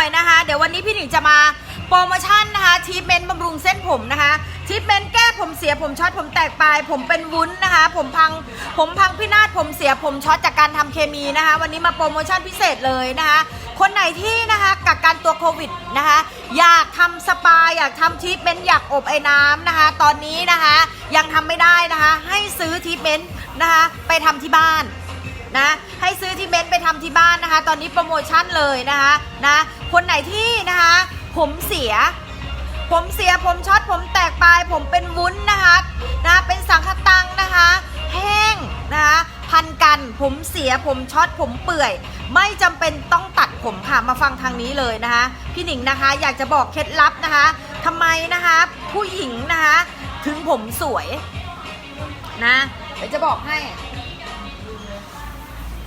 น่อยนะคะ เดี๋ยววันนี้พี่หนิงจะมาโปรโมชั่นนะคะทีเมนต์บำรุงเส้นผมนะคะทีเมนต์แก้ผมเสียผมช็อตผมแตกปลาย ผมเป็นวุ้นนะคะ ผมพังผมพังพินาศผมเสียผมช็อตจากการทำเคมีนะคะ วันนี้มาโปรโมชั่นพิเศษเลยนะคะ คนไหนที่นะคะกักกันตัวโควิดนะคะ อยากทำสปาอยากทำทีเมนต์อยากอบไอ้น้ำนะคะ ตอนนี้นะคะยังทำไม่ได้นะคะ ให้ซื้อทีเมนต์นะคะ ไปทำที่บ้าน นะให้ซื้อที่เบนซ์ไปทำที่บ้านนะคะ ตอนนี้โปรโมชั่นเลยนะคะนะคนไหนที่นะคะ ผมเสีย ผมเสียผมช็อตผมแตกปลาย ผมเป็นวุ้นนะคะนะเป็นสังคตังนะคะ แห้งนะคะพันกันผมเสียผมช็อตผมเปื่อย ไม่จำเป็นต้องตัดผมค่ะมาฟังทางนี้เลยนะคะ พี่หนิงนะคะอยากจะบอกเคล็ดลับนะคะทำไมนะคะ ผู้หญิงนะคะ ถึงผมสวยนะเดี๋ยวจะบอกให้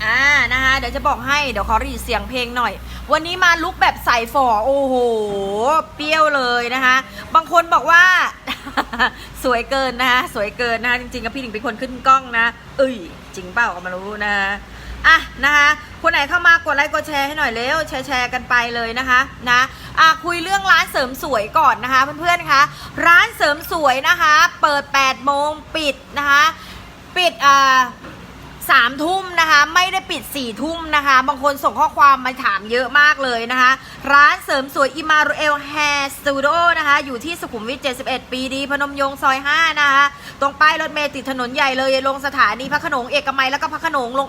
อ่านะคะเดี๋ยวจะบอกให้เดี๋ยวขอรีดเสียงเพลงหน่อย วันนี้มาลุกแบบใส่ฝอโอ้โห เปรี้ยวเลยนะคะ บางคนบอกว่า สวยเกินนะคะสวยเกินนะคะจริงๆกับพี่หนิงเป็นคนขึ้นกล้องนะเอ้ยจริงเปล่าก็มารู้นะะอะนะคะคนไหนเข้ามากดไลค์กดแชร์ให้หน่อยเร็วแชร์แชร์กันไปเลยนะคะนะอะคุยเรื่องร้านเสริมสวยก่อนนะคะเพื่อนๆคะร้านเสริมสวยนะคะ เปิด8โมงปิดนะคะ ปิดอ่า สามทุ่มนะคะ ไม่ได้ปิดสี่ทุ่มนะคะ บางคนส่งข้อความมาถามเยอะมากเลยนะคะ ร้านเสริมสวยอิมารูเอลแฮร์สตูดิโอนะคะ อยู่ที่สุขุมวิท 71 ปีดี พนมยงค์ซอย 5 นะคะ ตรงป้ายรถเมล์ติดถนนใหญ่เลย ลงสถานีพระขนงเอกมัยแล้วก็พระขนงลง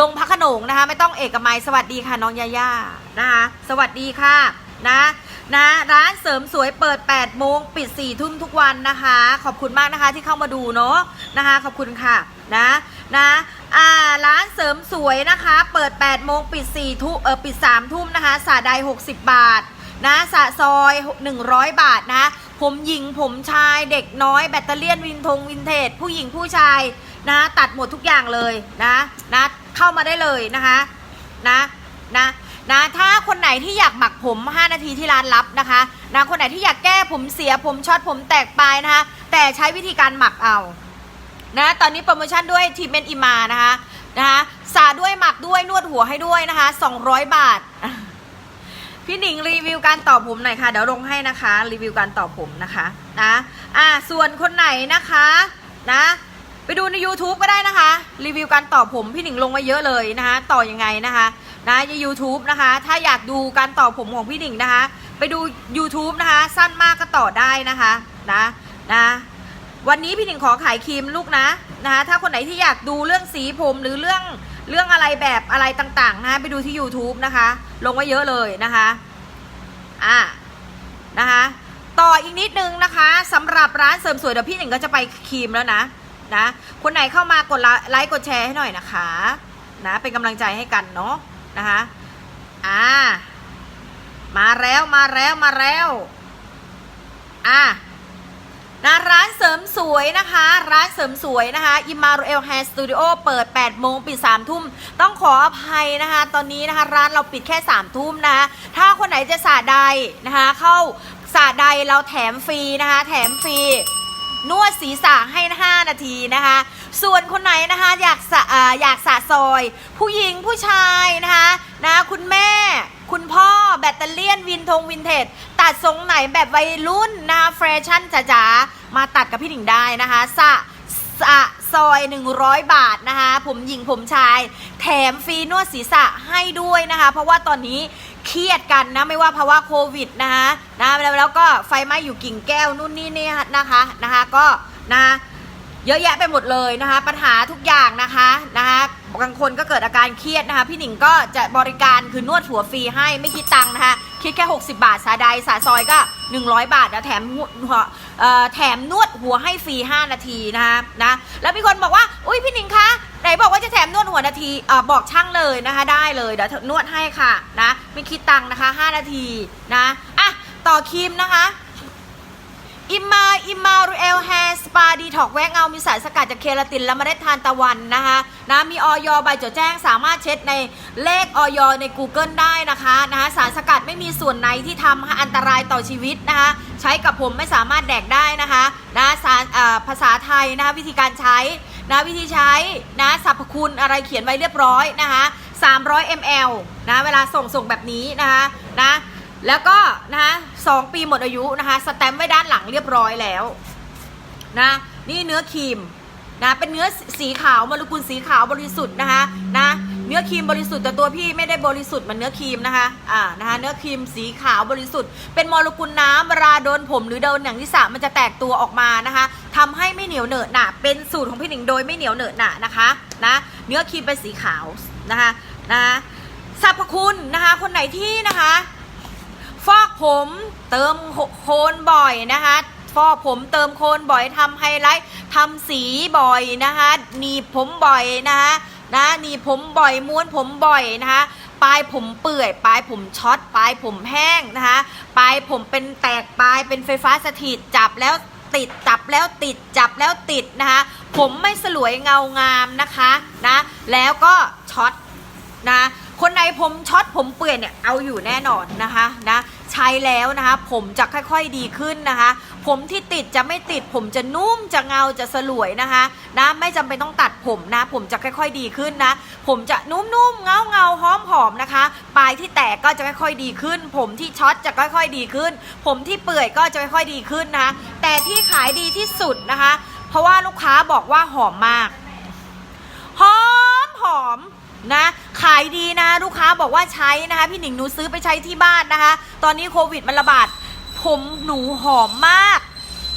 ลงพระขนงนะคะ ไม่ต้องเอกมัยสวัสดีค่ะน้องยาย่านะคะ สวัสดีค่ะนะนะร้านเสริมสวยเปิด 8 โมง ปิด 4 ทุ่มทุกวันนะคะ ขอบคุณมากนะคะที่เข้ามาดูเนาะนะคะ ขอบคุณค่ะ นะนะอ่าร้านเสริมสวยนะคะ เปิด 8 โมงปิด4ทุ่มเออปิด 3 ทุ่มนะคะสาใด60 บาทนะสะซอย 100 บาทนะ ผมหญิงผมชายเด็กน้อยแบตเตอรี่ยนวินทงวินเทจ ผู้หญิงผู้ชายนะ ตัดหมดทุกอย่างเลยนะนะเข้ามาได้เลยนะคะนะนะนะถ้าคนไหนที่อยากหมักผม 5 นาทีที่ร้านรับนะคะนะคนไหนที่อยากแก้ผมเสียผมช็อตผมแตกปลายนะคะแต่ใช้วิธีการหมักเอา นะตอนนี้โปรโมชั่นด้วยทีเมนอิมานะคะนะคะสาด้วยหมักด้วยนวดหัวให้ด้วยนะคะ200 บาท พี่หนิงรีวิวการต่อผมหน่อยค่ะเดี๋ยวลงให้นะคะ รีวิวการต่อผมนะคะนะอ่าส่วนคนไหนนะคะนะไปดูใน YouTube ก็ได้นะคะ รีวิวการต่อผมพี่หนิงลงไว้เยอะเลยนะคะต่อยังไงนะคะนะใน YouTube นะคะ ถ้าอยากดูการต่อผมของพี่หนิงนะคะ ไปดู YouTube นะคะ สั้นมากก็ต่อได้นะคะนะนะ วันนี้พี่หนิงขอขายครีมลูกนะนะคะถ้าคนไหนที่อยากดูเรื่องสีผมหรือเรื่องเรื่องอะไรแบบอะไรต่างๆนะไปดูที่ YouTube นะคะ ลงไว้เยอะเลยนะคะอะนะคะต่ออีกนิดนึงนะคะสำหรับร้านเสริมสวยเดี๋ยวพี่หนิงก็จะไปครีมแล้วนะนะคนไหนเข้ามากดไลค์กดแชร์ให้หน่อยนะคะนะเป็นกำลังใจให้กันเนาะนะคะอ่ามาแล้วมาแล้วมาแล้วอะ นะร้านเสริมสวยนะคะ ร้านเสริมสวยนะคะอิมารูเอลแฮร์สตูดิโอเปิด 8 โมงปิด 3 ทุ่ม ต้องขออภัยนะคะ ตอนนี้นะคะร้านเราปิดแค่ 3 ทุ่มนะคะถ้าคนไหนจะสาใดนะคะ เข้าสาใดเราแถมฟรีนะคะ แถมฟรีนวดศีรษะให้ 5 นาทีนะคะ ส่วนคนไหนนะคะอยากสะออยากสะซอย ผู้หญิงผู้ชายนะคะนะคุณแม่ คุณพ่อแบตเตอรี่ยนวินทงวินเทจ ตัดทรงไหนแบบวัยรุ่นนะแฟชั่นจ๋าๆมาตัดกับพี่หนิงได้นะคะสระสะซอย 100 บาทนะคะ ผมหญิงผมชาย แถมฟรีนวดศีรษะให้ด้วยนะคะ เพราะว่าตอนนี้เครียดกันนะ ไม่ว่าภาวะโควิดนะคะนะแล้วแล้วก็ไฟไหม้อยู่กิ่งแก้วนู่นนี่นี่นะคะนะคะ ก็นะ เยอะแยะไปหมดเลยนะคะ ปัญหาทุกอย่างนะคะนะคะบางคนก็เกิดอาการเครียดนะคะ พี่หนิงก็จะบริการคือนวดหัวฟรีให้ไม่คิดตังค์นะคะคิดแค่ 60 บาทสาใดสาซอยก็ 100 บาทนะแถมหัวเอ่อแถมนวดหัวให้ฟรี 5 นาทีนะคะนะแล้วมีคนบอกว่า อุ้ยพี่หนิงคะไหนบอกว่าจะแถมนวดหัวนาทีเออบอกช่างเลยนะคะ ได้เลยเดี๋ยวนวดให้ค่ะนะไม่คิดตังค์นะคะ 5 นาทีนะอะต่อครีมนะคะ อิมาอิมารูเอลแฮร์สปาดีท็อกแวกเงา มีสารสกัดจากเคลาติน และเมล็ดทานตะวันนะคะนะมีออยใบจดแจ้งสามารถเช็ดในเลขออยใน Google ได้นะคะนะคะสารสกัดไม่มีส่วนไหนที่ทำอันตรายต่อชีวิตนะคะใช้กับผมไม่สามารถแดกได้นะคะนะสารภาษาไทยนะคะวิธีการใช้นะวิธีใช้นะสรรพคุณอะไรเขียนไว้เรียบร้อยนะคะ300 ml นะเวลาส่งส่งแบบนี้นะคะนะแล้วก็นะคะ สองปีหมดอายุนะคะสแตมป์ไว้ด้านหลังเรียบร้อยแล้วนะนี่เนื้อครีมนะเป็นเนื้อสีขาวโมเลกุลสีขาวบริสุทธิ์นะคะนะเนื้อครีมบริสุทธิ์แต่ตัวพี่ไม่ได้บริสุทธิ์เหมันเนื้อครีมนะคะอ่านะคะเนื้อครีมสีขาวบริสุทธิ์ เป็นโมเลกุลน้ำเวลาโดนผมหรือโดนหนังที่สะมันจะแตกตัวออกมานะคะทำให้ไม่เหนียวเหนอะหนะเป็นสูตรของพี่หนิงโดยไม่เหนียวเหนอะหนะนะคะนะเนื้อครีมเป็นสีขาวนะคะนะสรรพคุณนะคะคนไหนที่นะคะ ฟอกผมเติมโคนบ่อยนะคะฟอกผมเติมโคนบ่อยทำไฮไลท์ทำสีบ่อยนะคะหนีบผมบ่อยนะคะนะหนีบผมบ่อยม้วนผมบ่อยนะคะปลายผมเปื่อย ปลายผมช็อตปลายผมแห้งนะคะปลายผมเป็นแตกปลายเป็นไฟฟ้าสถิตจับแล้วติดจับแล้วติดจับแล้วติดนะคะผมไม่สลวยเงางามนะคะนะแล้วก็ช็อตนะ คนไหนผมช็อตผมเปื่อยเนี่ยเอาอยู่แน่นอนนะคะนะใช้แล้วนะคะผมจะค่อยๆดีขึ้นนะคะ ผมที่ติดจะไม่ติด ผมจะนุ่มจะเงาจะสลวยนะคะนะไม่จำเป็นต้องตัดผมนะ ผมจะค่อยๆดีขึ้นนะ ผมจะนุ่มๆเงาเงาๆหอมหอมๆนะคะ ปลายที่แตกก็จะค่อยๆดีขึ้น ผมที่ช็อตจะค่อยๆดีขึ้น ผมที่เปื่อยก็จะค่อยๆดีขึ้นนะคะแต่ที่ขายดีที่สุดนะคะ เพราะว่าลูกค้าบอกว่าหอมมาก หอมหอม นะ ขายดีนะ ลูกค้าบอกว่าใช้นะคะ พี่หนิงหนูซื้อไปใช้ที่บ้านนะคะ ตอนนี้โควิดมันระบาด ผมหนูหอมมาก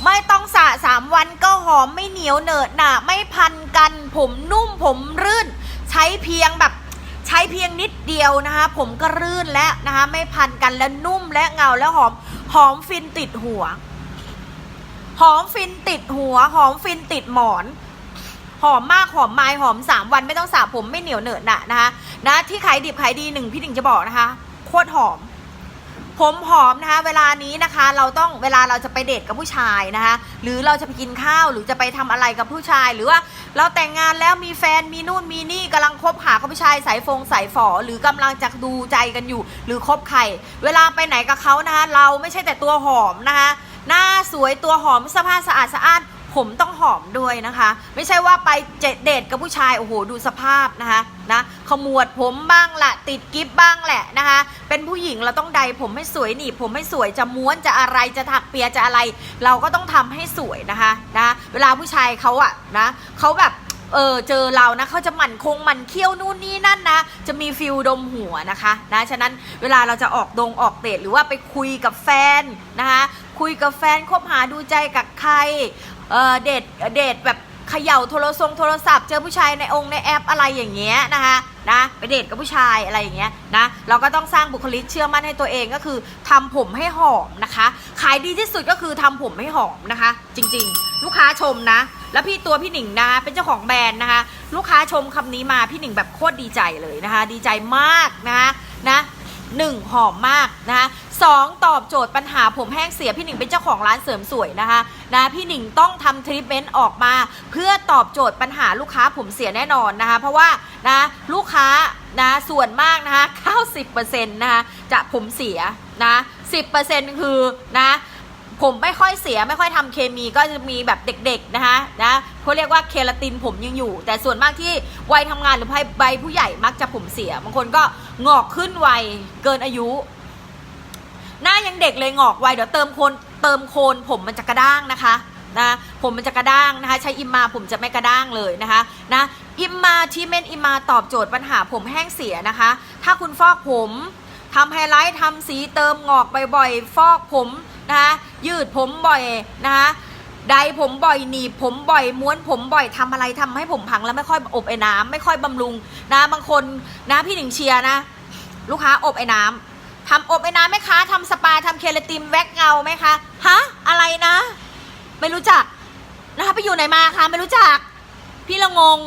ไม่ต้องสระสามวันก็หอมไม่เหนียวเหนอะหนะไม่พันกัน ผมนุ่มผมรื่น ใช้เพียงแบบใช้เพียงนิดเดียวนะคะ ผมก็รื่นแล้วนะคะ ไม่พันกันและนุ่มและเงาและหอมหอมฟินติดหัว หอมฟินติดหัว หอมฟินติดหมอน หอมมากหอมไม้หอม 3 วันไม่ต้องสระผมไม่เหนียวเหนอะหนะนะคะนะที่ขายดิบขายดีหนึ่งพี่หนึ่งจะบอกนะคะโคตรหอม ผมหอมนะคะเวลานี้นะคะ เราต้องเวลาเราจะไปเดทกับผู้ชายนะคะ หรือเราจะไปกินข้าวหรือจะไปทำอะไรกับผู้ชาย หรือว่าเราแต่งงานแล้วมีแฟนมีนู่นมีนี่กำลังคบหากับผู้ชายสายฟงสายฝอ หรือกำลังจะดูใจกันอยู่ หรือคบใครเวลาไปไหนกับเขานะคะเราไม่ใช่แต่ตัวหอมนะคะหน้าสวยตัวหอมเสภาพสะอาดสะอ้าน ผมต้องหอมด้วยนะคะ ไม่ใช่ว่าไปเจเดทกับผู้ชายโอ้โหดูสภาพนะคะนะขมวดผมบ้างละติดกิฟบ้างแหละนะคะ เป็นผู้หญิงเราต้องใดผมให้สวยหนีบผมให้สวยจะม้วนจะอะไรจะถักเปียจะอะไร เราก็ต้องทำให้สวยนะคะนะเวลาผู้ชายเขาอะนะเขาแบบเออเจอเรานะเขาจะหมั่นคงหมั่นเคี้ยวนู่นนี่นั่นนะ จะมีฟิลดมหัวนะคะนะฉะนั้นเวลาเราจะออกดงออกเดทหรือว่าไปคุยกับแฟนนะคะคุยกับแฟนคบหาดูใจกับใคร เออเดทเดทแบบเขย่าโทรทรงโทรศัพท์เจอผู้ชายในองค์ในแอปอะไรอย่างเงี้ยนะคะนะไปเดทกับผู้ชายอะไรอย่างเงี้ยนะเราก็ต้องสร้างบุคลิกเชื่อมั่นให้ตัวเองก็คือทำผมให้หอมนะคะ ขายดีที่สุดก็คือทำผมให้หอมนะคะ จริงๆ ลูกค้าชมนะ แล้วพี่ตัวพี่หนิงนะคะเป็นเจ้าของแบรนด์นะคะ ลูกค้าชมคำนี้มาพี่หนิงแบบโคตรดีใจเลยนะคะ ดีใจมากนะคะนะหนึ่งหอมมากนะคะ สองตอบโจทย์ปัญหาผมแห้งเสียพี่หนิงเป็นเจ้าของร้านเสริมสวยนะคะนะพี่หนิงต้องทำทรีทเมนต์ออกมา เพื่อตอบโจทย์ปัญหาลูกค้าผมเสียแน่นอนนะคะเพราะว่านะลูกค้านะส่วนมากนะคะ90%นะคะจะผมเสียนะ10%คือนะผมไม่ค่อยเสียไม่ค่อยทำเคมีก็จะมีแบบเด็กๆนะคะนะเขาเรียกว่าเคราตินผมยังอยู่ แต่ส่วนมากที่วัยทำงานหรือใบผู้ใหญ่มักจะผมเสีย บางคนก็งอกขึ้นวัยเกินอายุ หน้ายังเด็กเลยงอกไวเดี๋ยวเติมโคนเติมโคนผมมันจะกระด้างนะคะนะผมมันจะกระด้างนะคะใช้อิมมาผมจะไม่กระด้างเลยนะคะนะอิมมาทีเมนอิมมาตอบโจทย์ปัญหาผมแห้งเสียนะคะ ถ้าคุณฟอกผมทำไฮไลท์ทำสีเติมงอกบ่อยๆฟอกผมนะคะยืดผมบ่อยนะคะไดผมบ่อยหนีบผมบ่อยม้วนผมบ่อยทำอะไรทำให้ผมพังแล้วไม่ค่อยอบไอ้น้ำไม่ค่อยบำรุงนะบางคนนะพี่หนึ่งเชียร์นะ ลูกค้าอบไอ้น้ำ ทำอบไอ้น้ำไหมคะทำสปาทำเคลาตินแว็กเงาไหมคะฮะอะไรนะ ไม่รู้จักนะคะไปอยู่ไหนมาคะไม่รู้จัก พี่ละงง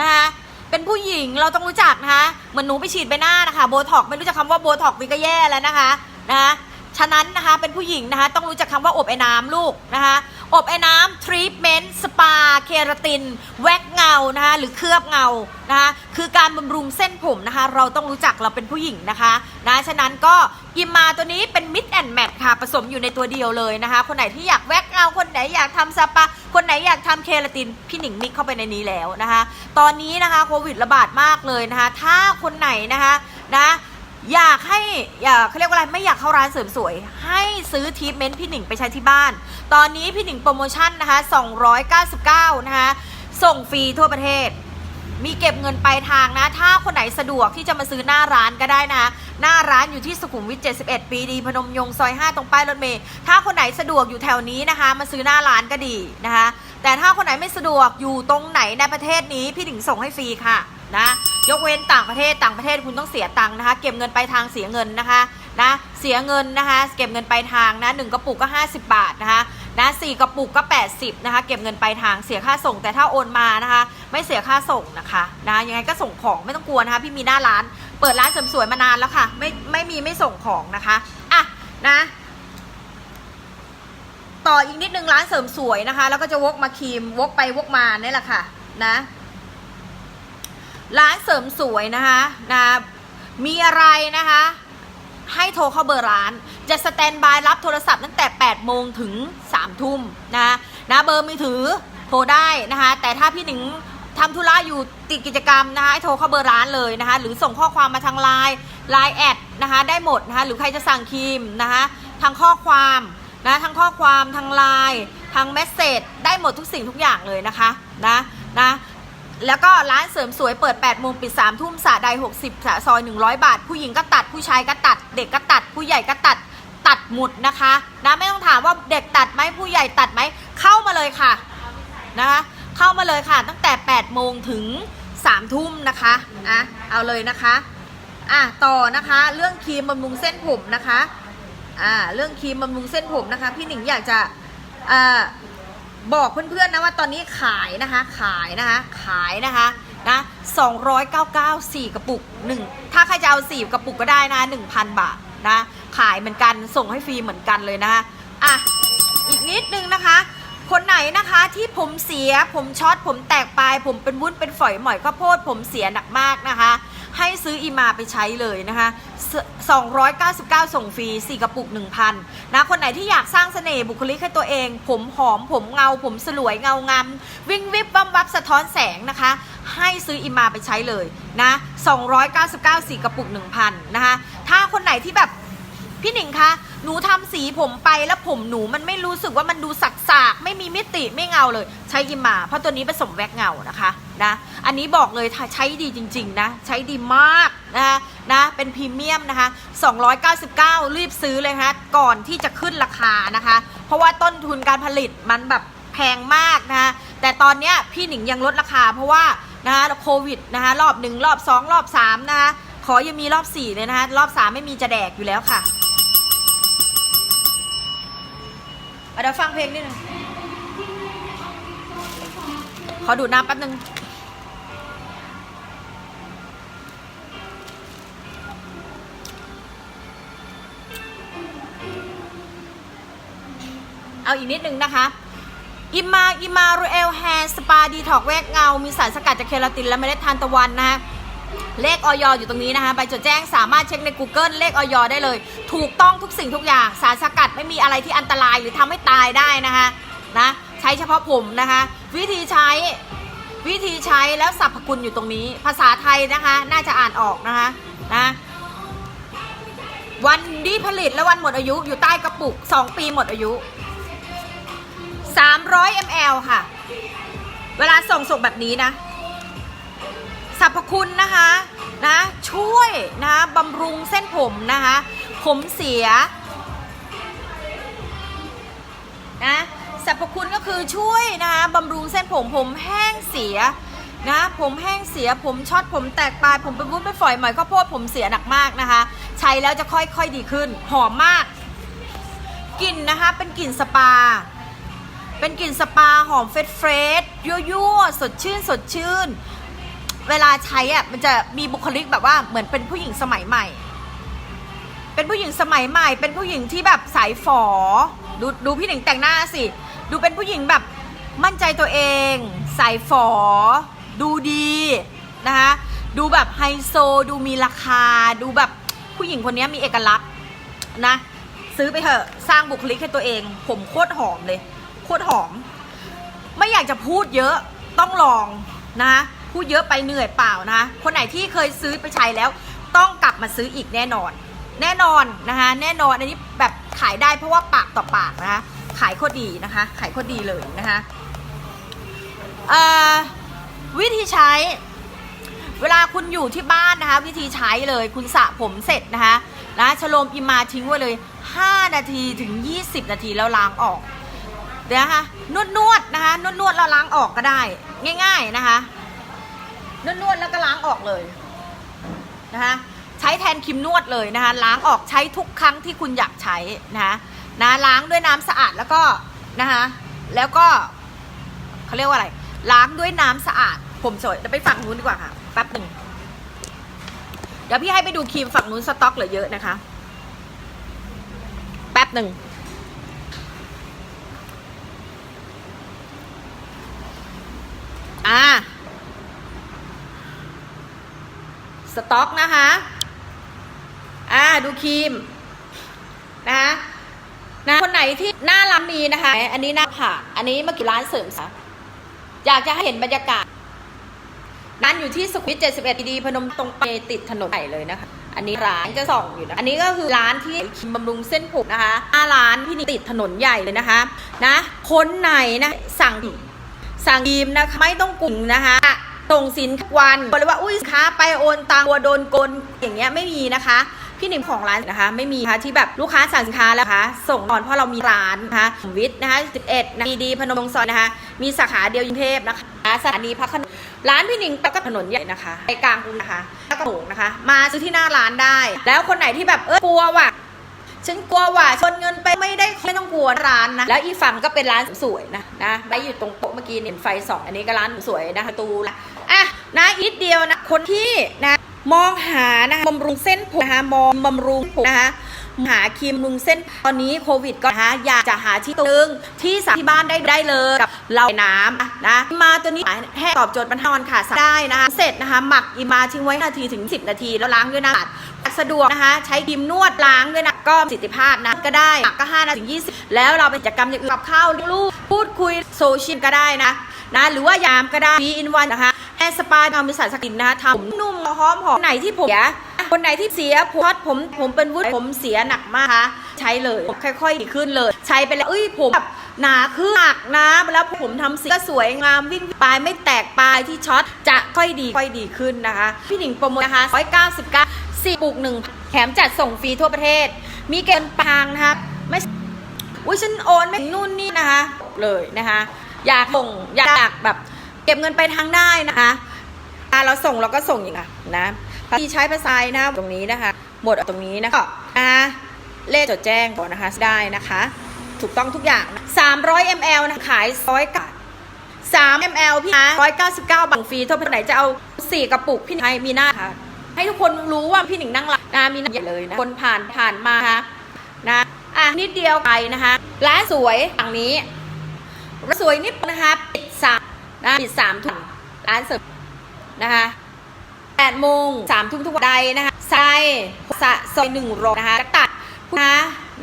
นะคะเป็นผู้หญิงเราต้องรู้จักนะคะเหมือนหนูไปฉีดใบหน้านะคะโบท็อกไม่รู้จักคำว่าโบท็อกวิก็แย่แล้วนะคะนะคะฉะนั้นนะคะเป็นผู้หญิงนะคะต้องรู้จักคำว่าอบไอ้น้ำลูกนะคะ อบไอ้น้ำทรีทเมนต์สปา เคราติน แว็กเงานะคะหรือเคลือบเงานะคะคือการบำรุงเส้นผมนะคะ เราต้องรู้จักเราเป็นผู้หญิงนะคะนะฉะนั้นก็อิมมาตัวนี้เป็นมิดแอนด์แมทค่ะ ผสมอยู่ในตัวเดียวเลยนะคะ คนไหนที่อยากแว็กเงา คนไหนอยากทำสปา คนไหนอยากทำเคราติน พี่หนิงมิกเข้าไปในนี้แล้วนะคะ ตอนนี้นะคะโควิดระบาดมากเลยนะคะ ถ้าคนไหนนะคะนะ อยากให้อยากเขาเรียกว่าอะไรไม่อยากเข้าร้านเสริมสวย ให้ซื้อทีทเมนต์พี่หนิงไปใช้ที่บ้าน ตอนนี้พี่หนิงโปรโมชั่นนะคะ299นะคะส่งฟรีทั่วประเทศ มีเก็บเงินปลายทางนะ ถ้าคนไหนสะดวกที่จะมาซื้อหน้าร้านก็ได้นะหน้าร้านอยู่ที่สุขุมวิท 71 ปีดี พนมยงค์ซอย 5 ตรงป้ายรถเมล์ถ้าคนไหนสะดวกอยู่แถวนี้นะคะ มาซื้อหน้าร้านก็ดีนะคะ แต่ถ้าคนไหนไม่สะดวกอยู่ตรงไหนในประเทศนี้พี่ถึงส่งให้ฟรีค่ะนะ ยกเว้นต่างประเทศต่างประเทศคุณต้องเสียตังค์นะคะ เก็บเงินไปทางเสียเงินนะคะนะเสียเงินนะคะเก็บเงินไปทางนะหนึ่งกระปุกก็ 50 บาทนะคะนะสี่กระปุกก็ 80นะคะเก็บเงินไปทางเสียค่าส่ง แต่ถ้าโอนมานะคะ ไม่เสียค่าส่งนะคะนะยังไงก็ส่งของไม่ต้องกลัวนะคะพี่มีหน้าร้าน เปิดร้านเสริมสวยมานานแล้วค่ะ ไม่ไม่มีไม่ส่งของนะคะอะนะต่ออีกนิดนึงร้านเสริมสวยนะคะ แล้วก็จะวกมาครีมวกไปวกมานี่แหละค่ะนะ ร้านเสริมสวยนะคะนะมีอะไรนะคะ ให้โทรเข้าเบอร์ร้าน จะสแตนบายรับโทรศัพท์ตั้งแต่ 8 โมงถึง 3 ทุ่มนะนะเบอร์มือถือโทรได้นะคะ แต่ถ้าพี่หนิงทำธุระอยู่ติดกิจกรรมนะคะให้โทรเข้าเบอร์ร้านเลยนะคะ หรือส่งข้อความมาทางไลน์ไลน์แอดนะคะได้หมดนะคะหรือใครจะสั่งครีมนะคะทางข้อความนะทางข้อความทางไลน์ทางเมสเซจได้หมดทุกสิ่งทุกอย่างเลยนะคะนะนะ แล้วก็ร้านเสริมสวยเปิด8โมงปิด3ทุ่มสระใด 60สระซอย 100 บาท ผู้หญิงก็ตัดผู้ชายก็ตัด เด็กก็ตัด ผู้ใหญ่ก็ตัดตัดหมดนะคะนะไม่ต้องถามว่าเด็กตัดไหมผู้ใหญ่ตัดไหมเข้ามาเลยค่ะนะคะเข้ามาเลยค่ะ ตั้งแต่8โมงถึง3ทุ่มนะคะอะเอาเลยนะคะอะต่อนะคะเรื่องครีมบำรุงเส้นผมนะคะอ่าเรื่องครีมบำรุงเส้นผมนะคะ พี่หนิงอยากจะอ่า บอกเพื่อนๆนะว่าตอนนี้ขายนะคะ ขายนะคะ ขายนะคะนะ299 4 กระปุก 1 ถ้าใครจะเอา 4 กระปุกก็ได้นะ 1,000 บาทนะ ขายเหมือนกันส่งให้ฟรีเหมือนกันเลยนะคะอะอีกนิดนึงนะคะ คนไหนนะคะที่ผมเสียผมช็อตผมแตกปลาย ผมเป็นวุ้นเป็นฝอยหมอยข้าวโพดผมเสียหนักมากนะคะ ให้ซื้ออีมาไปใช้เลยนะคะส299 ส่งฟรี 4 กระปุก 1,000 นะ คนไหนที่อยากสร้างเสน่ห์บุคลิกให้ตัวเอง ผมหอม ผมเงา ผมสลวยเงางาม วิ่งวิบวับวับสะท้อนแสงนะคะ ให้ซื้ออีมาไปใช้เลยนะ 299 4 กระปุก 1,000 นะคะ ถ้าคนไหนที่แบบ พี่หนิงคะ หนูทำสีผมไปแล้วผมหนูมันไม่รู้สึกว่ามันดูสักสากๆไม่มีมิติไม่เงาเลย ใช้อิมมา เพราะตัวนี้ผสมแว็กเงานะคะนะ อันนี้บอกเลยใช้ดีจริง ๆ นะ ใช้ดีมากนะคะนะ เป็นพรีเมียมนะคะ 299 รีบซื้อเลยนะคะก่อนที่จะขึ้นราคานะคะ เพราะว่าต้นทุนการผลิตมันแบบแพงมากนะคะแต่ตอนเนี้ยพี่หนิงยังลดราคา เพราะว่านะคะโควิดนะคะรอบหนึ่งรอบสองรอบสามนะคะขอยังมีรอบสี่เลยนะคะรอบสามไม่มีจะแดกอยู่แล้วค่ะ เดี๋ยวฟังเพลงนิดนึง ขอดูดน้ำแป๊บนึงเอาอีกนิดนึงนะคะอิมาอิมารูเอลแฮร์สปาดีท็อกแวกเงา มีสารสกัดจากเคลาตินและเมล็ดทานตะวันนะคะ เลขออยอยู่ตรงนี้นะคะใบจดแจ้งสามารถเช็คใน Google เลขออยได้เลย ถูกต้องทุกสิ่งทุกอย่าง สารสกัดไม่มีอะไรที่อันตรายหรือทำให้ตายได้นะคะนะใช้เฉพาะผมนะคะ วิธีใช้วิธีใช้แล้วสรรพคุณอยู่ตรงนี้ ภาษาไทยนะคะ น่าจะอ่านออกนะคะนะวันที่ผลิตและวันหมดอายุอยู่ใต้กระปุก 2 ปีหมดอายุ 300 ml ค่ะ เวลาส่งส่งแบบนี้นะ สรรพคุณนะคะนะช่วยนะบำรุงเส้นผมนะคะผมเสียนะสรรพคุณก็คือช่วยนะคะบำรุงเส้นผมผมแห้งเสียนะผมแห้งเสียผมช็อตผมแตกปลายผมเป็นวุ้นเป็นฝอยหมอยข้าวโพดผมเสียหนักมากนะคะ ใช้แล้วจะค่อยๆดีขึ้น หอมมากกลิ่นนะคะเป็นกลิ่นสปา เป็นกลิ่นสปาหอมเฟรชเฟรชยั่วๆสดชื่นสดชื่น เวลาใช้อะมันจะมีบุคลิกแบบว่าเหมือนเป็นผู้หญิงสมัยใหม่ เป็นผู้หญิงสมัยใหม่ เป็นผู้หญิงที่แบบสายฝอ ดูดูพี่หนิงแต่งหน้าสิ ดูเป็นผู้หญิงแบบมั่นใจตัวเอง สายฝอ ดูดีนะคะดูแบบไฮโซ ดูมีราคา ดูแบบผู้หญิงคนนี้มีเอกลักษณ์นะ ซื้อไปเถอะสร้างบุคลิกให้ตัวเอง ผมโคตรหอมเลย โคตรหอม ไม่อยากจะพูดเยอะต้องลองนะ พูดเยอะไปเหนื่อยเปล่านะคนไหนที่เคยซื้อไปใช้แล้ว ต้องกลับมาซื้ออีกแน่นอน แน่นอนนะคะแน่นอนอันนี้แบบขายได้เพราะว่าปากต่อปากนะคะขายโคตรดีนะคะ ขายโคตรดีเลยนะคะวิธีใช้ เวลาคุณอยู่ที่บ้านนะคะ วิธีใช้เลยคุณสระผมเสร็จนะคะนะชโลมอิมาทิ้งไว้เลย 5 นาทีถึง 20 นาทีแล้วล้างออกเดี๋ยวนะคะนวดนวดๆนะคะนวดนวดๆแล้วล้างออกก็ได้ ง่าย ๆนะคะ นวดนวดๆแล้วก็ล้างออกเลยนะคะใช้แทนครีมนวดเลยนะคะล้างออกใช้ทุกครั้งที่คุณอยากใช้นะคะนะล้างด้วยน้ำสะอาดแล้วก็นะคะแล้วก็เขาเรียกว่าอะไร ล้างด้วยน้ำสะอาด ผมสวยจะไปฝั่งนู้นดีกว่าค่ะแป๊บหนึ่งเดี๋ยวพี่ให้ไปดูครีมฝั่งนู้นสต็อกเหลือเยอะนะคะ แป๊บหนึ่งอ่า สต็อกนะคะ อ่าดูครีมนะคะนะคนไหนที่หน้าร้านมีนะคะ อันนี้หน้าผ่าอันนี้เมื่อกี้ร้านเสริมสวยอยากจะให้เห็นบรรยากาศร้านอยู่ที่สุขุมวิท71ดีพนมตรงไปติดถนนใหญ่เลยนะคะ อันนี้ร้านจะส่องอยู่นะ อันนี้ก็คือร้านที่ครีมบำรุงเส้นผมนะคะหน้าร้านพี่นี่ติดถนนใหญ่เลยนะคะ นะ คนไหนนะ สั่งสั่งครีมนะคะ ไม่ต้องกลุ่มนะคะ ส่งสินวันบอกเลยว่าอุ้ยสินค้าไปโอนตังวัวโดนโกนอย่างเงี้ยไม่มีนะคะพี่หนิมของร้านนะคะ ไม่มีคะที่แบบลูกค้าสั่งสินค้าแล้วคะส่งก่อนเพราะเรามีร้านนะคะสมวิทย์นะคะ11นะดีดีพนมงซอยนะคะ มีสาขาเดียวกรุงเทพนะคะสถานีพระขนร้านพี่หนิงก็ถนนใหญ่นะคะไปกลางกรุงนะคะแล้วก็โหงนะคะ มาซื้อที่หน้าร้านได้ แล้วคนไหนที่แบบเออกลัวว่ะฉันกลัวว่าชนเงินไปไม่ได้ไม่ต้องกลัวร้านนะแล้วอีฝั่งก็เป็นร้านสวยนะนะไปอยู่ตรงโต๊ะเมื่อกี้เห็นไฟสองอันนี้ก็ร้านสวยนะประตูละ อะนะอีกเดียวนะคนที่นะมองหานะคะบำรุงเส้นผมนะคะมองบำรุงผมนะคะหาครีมบำรุงเส้นตอนนี้โควิดก็นะคะอยากจะหาที่ตึงที่สามที่บ้านได้ได้เลยกับเราน้ำนะมาตัวนี้ให้ตอบโจทย์ปัญหาวันขาดได้นะคะเสร็จนะคะหมักอีมาทิ้งไว้นาทีถึง 10 นาทีแล้วล้างด้วยน้ำสะดวกนะคะใช้ครีมนวดล้างด้วยนะก็ประสิทธิภาพนะก็ได้หมักก็5นาทีถึง20 แล้วเราไปกิจกรรมอย่างอื่นกับข้าวลูกพูดคุยโซเชียลก็ได้นะนะหรือว่ายามก็ได้ฟีอินวันนะคะ แอร์สปาทำมีสารสกินนะคะทำผมนุ่มหอมหอมไหนที่ผมเสียคนไหนที่เสียผมผมผมเป็นวุ้นผมเสียหนักมากคะใช้เลยค่อยๆดีขึ้นเลย ใช้ไปแล้วเอ้ยผมแบบหนาขึ้นหนักนะแล้วผมทำสีก็สวยงามวิ่งปลายไม่แตกปลายที่ช็อตจะค่อยดีค่อยดีขึ้นนะคะ พี่หนิงโปรโมทนะคะ199สี่ปลูกหนึ่งแถมจัดส่งฟรีทั่วประเทศ มีเกณฑ์ปางนะคะไม่อุ้ยฉันโอนไม่นู่นนี่นะคะ เลยนะคะ อยากส่งอยากแบบ เก็บเงินไปทางได้นะคะอะเราส่งเราก็ส่งอย่างนี้นะที่ใช้ภาษาไทยนะตรงนี้นะคะ หมดตรงนี้นะคะนะคะเลขจดแจ้งก่อนนะคะได้นะคะ ถูกต้องทุกอย่างนะ300 ml นะขายร้อยกาท3 ml พี่นะ199 บาทฟรีเท่าไหร่จะเอา 4 กระปุกพี่ให้มีหน้าค่ะ ให้ทุกคนรู้ว่าพี่หนิงนั่งหลับนะมีหน้าเลยนะ คนผ่านผ่านมานะคะนะอะนิดเดียวไปนะคะร้านสวยฝั่งนี้ร้านสวยนิดนะคะปิดสาม นะปิดสามทุ่มร้านเสริมนะคะแปดโมงสามทุ่มทุกวันใดนะคะใส่สะซอยหนึ่งรอนะคะตัดนะ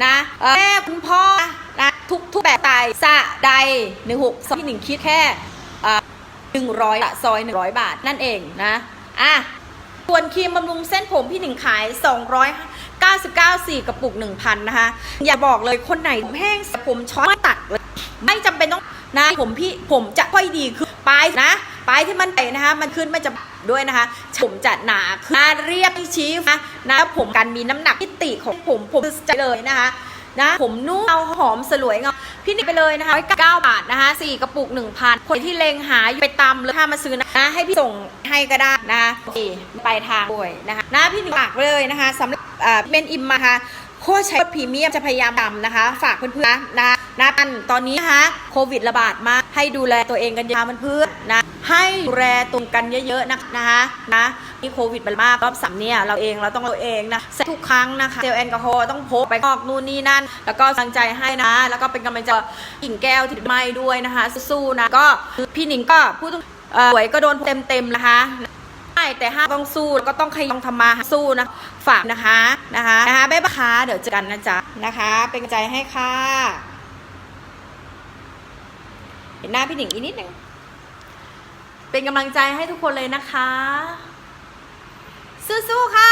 นะแม่คุณพ่อนะทุกทุกแบบตายสะใดหนึ่งหกพี่หนิงคิดแค่หนึ่งร้อยซอยหนึ่งร้อยบาทนั่นเองนะอะส่วนครีมบำรุงเส้นผมพี่หนิงขาย 299 4กระปุก 1,000 นะคะ อย่าบอกเลยคนไหนผมแห้งผมช็อตตัดเลย ไม่จำเป็นต้องนะผมพี่ผมจะค่อยดีคือปลายนะปลายที่มันไปนะคะ มันขึ้นไม่จะด้วยนะคะ ผมจะหนาคือหนเรียบชี้นะนะผมกันมีน้ำหนักมิติของผมผมจะเลยนะคะนะผมนุ่มเอาหอมสลวยเงาพี่นิกไปเลยนะคะ9บาทนะคะ4กระปุก1,000คนที่เลงหาอยู่ไปตำเลยถ้ามาซื้อนะให้พี่ส่งให้ก็ได้นะนี่ไปทางด้วยนะคะนะพี่นิกฝากเลยนะคะสำหรับเอ่อเป็นอิมมาค่ะโคชใช้พรีเมียมจะพยายามทำนะคะ ฝากเพื่อนๆนะ นะอันตอนนี้นะคะโควิดระบาดมาให้ดูแลตัวเองกันเยอะเพื่อนนะให้ดูแลตรงกันเยอะๆนะคะนะนี่โควิดมันมากรอบสามเนี่ยเราเองเราต้องเราเองนะใส่ทุกครั้งนะคะเจลแอลกอฮอล์ต้องพกไปออกนู่นนี่นั่น แล้วก็กำลังใจให้นะ แล้วก็เป็นกำลังใจกิ่งแก้วที่ไม่ด้วยนะคะสู้ๆนะก็พี่หนิงก็พูดตรงเอ่อหวยก็โดนเต็มๆนะคะใช่แต่ห้ามต้องสู้แล้วก็ต้องขยันทำมาสู้นะฝากนะคะนะคะนะคะบ๊ายบายค่ะเดี๋ยวเจอกันนะจ๊ะนะคะ เป็นใจให้ค่ะ ห็นหน้าพี่หนิงอีกนิดหนึ่งเป็นกำลังใจให้ทุกคนเลยนะคะ สู้ๆค่ะ